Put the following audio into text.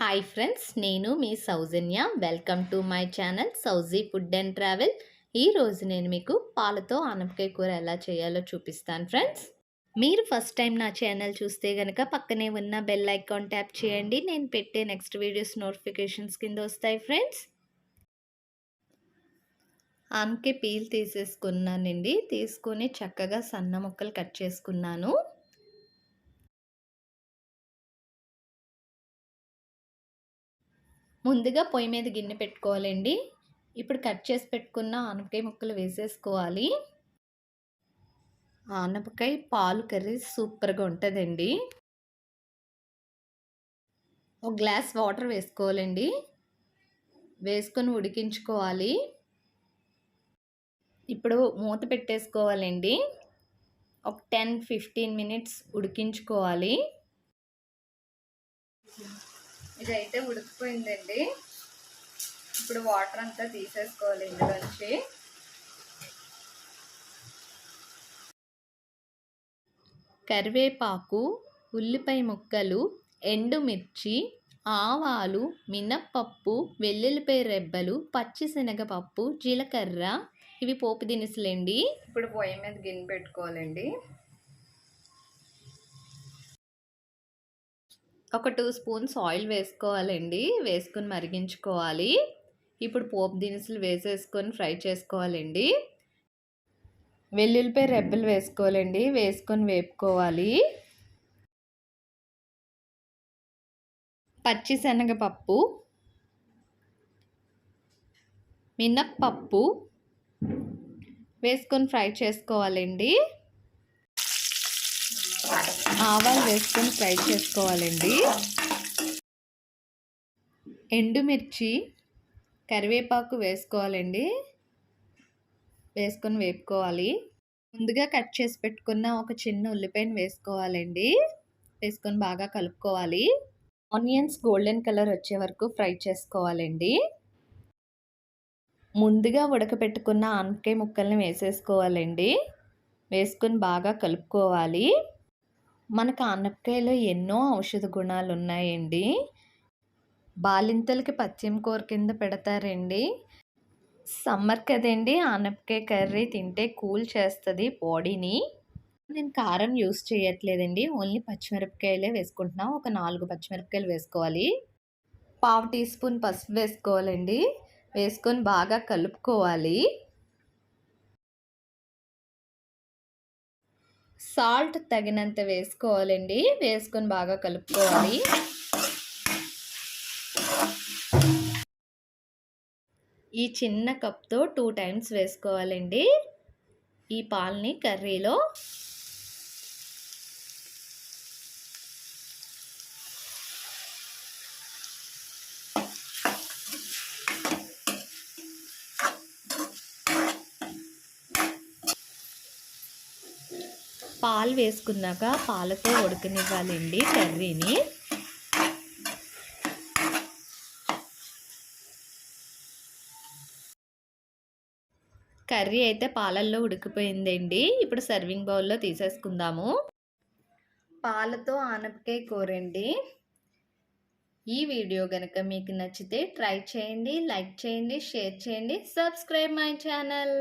Hi friends నేను మీ Soujanya. Welcome to my channel Souji food and travel ఈరోజు నేను మీకు పాలతో ఆనపకాయ కూర ఎలా చేయాలో చూపిస్తాను ఫ్రెండ్స్ మీరు ఫస్ట్ టైం నా ఛానల్ చూస్తే కనుక పక్కనే ఉన్న బెల్ ఐకాన్ ట్యాప్ చేయండి. నేను పెట్టే నెక్స్ట్ వీడియోస్ నోటిఫికేషన్స్ కింద వస్తాయి ఫ్రెండ్స్ ఆమెకి పీల్ తీసేసుకున్నానండి. తీసుకొని చక్కగా సన్న ముక్కలు కట్ చేసుకున్నాను. ముందుగా పొయ్యి మీద గిన్నె పెట్టుకోవాలండి. ఇప్పుడు కట్ చేసి పెట్టుకున్న ఆనపకాయ ముక్కలు వేసేసుకోవాలి. ఆనపకాయ పాలు కర్రీ సూపర్గా ఉంటుందండి. ఒక గ్లాస్ వాటర్ వేసుకోవాలండి. వేసుకొని ఉడికించుకోవాలి. ఇప్పుడు మూత పెట్టేసుకోవాలండి. ఒక టెన్ ఫిఫ్టీన్ మినిట్స్ ఉడికించుకోవాలి. ఇదైతే ఉడికిపోయిందండి. ఇప్పుడు వాటర్ అంతా తీసేసుకోవాలి ఇందులోంచి కరివేపాకు ఉల్లిపాయ ముక్కలు ఎండుమిర్చి ఆవాలు మినప్పప్పు వెల్లుల్లిపాయ రెబ్బలు పచ్చిశనగపప్పు జీలకర్ర ఇవి పోపు దినుసులండి. ఇప్పుడు పొయ్యి మీద గిన్నె పెట్టుకోవాలండి. ఒక టూ స్పూన్స్ ఆయిల్ వేసుకోవాలండి. వేసుకొని మరిగించుకోవాలి. ఇప్పుడు పోపు దినుసులు వేసేసుకొని ఫ్రై చేసుకోవాలండి. వెల్లుల్లిపై రెబ్బలు వేసుకోవాలండి. వేసుకొని వేపుకోవాలి. పచ్చిశనగపప్పు మినప్పప్పు వేసుకొని ఫ్రై చేసుకోవాలండి. ఆవాలు వేసుకొని ఫ్రై చేసుకోవాలండి. ఎండుమిర్చి కరివేపాకు వేసుకోవాలండి. వేసుకొని వేపుకోవాలి. ముందుగా కట్ చేసి పెట్టుకున్న ఒక చిన్న ఉల్లిపాయను వేసుకోవాలండి. వేసుకొని బాగా కలుపుకోవాలి. ఆనియన్స్ గోల్డెన్ కలర్ వచ్చే వరకు ఫ్రై చేసుకోవాలండి. ముందుగా ఉడకపెట్టుకున్న ఆనపకాయ ముక్కల్ని వేసేసుకోవాలండి. వేసుకొని బాగా కలుపుకోవాలి. మనకు ఆనపకాయలో ఎన్నో ఔషధ గుణాలు ఉన్నాయండి బాలింతలకి పచ్చిమ కూర కింద పెడతారండి. సమ్మర్ కదండి ఆనపకాయ కర్రీ తింటే కూల్ చేస్తుంది బాడీని. నేను కారం యూస్ చేయట్లేదండి ఓన్లీ పచ్చిమిరపకాయలే వేసుకుంటున్నాను ఒక నాలుగు పచ్చిమిరపకాయలు వేసుకోవాలి. పావు టీ స్పూన్ పసుపు వేసుకోవాలండి. వేసుకొని బాగా కలుపుకోవాలి. సాల్ట్ తగినంత వేసుకోవాలండి. వేసుకొని బాగా కలుపుకోవాలి. ఈ చిన్న కప్తో టూ టైమ్స్ వేసుకోవాలండి. ఈ పాల్ని కర్రీలో పాలు వేసుకున్నాక పాలతో ఉడకనివ్వాలండి కర్రీని. కర్రీ అయితే పాలల్లో ఉడికిపోయిందండి. ఇప్పుడు సర్వింగ్ బౌల్లో తీసేసుకుందాము. పాలతో ఆనపకాయ కూరండి. ఈ వీడియో కనుక మీకు నచ్చితే ట్రై చేయండి లైక్ చేయండి షేర్ చేయండి సబ్స్క్రైబ్ మై ఛానల్.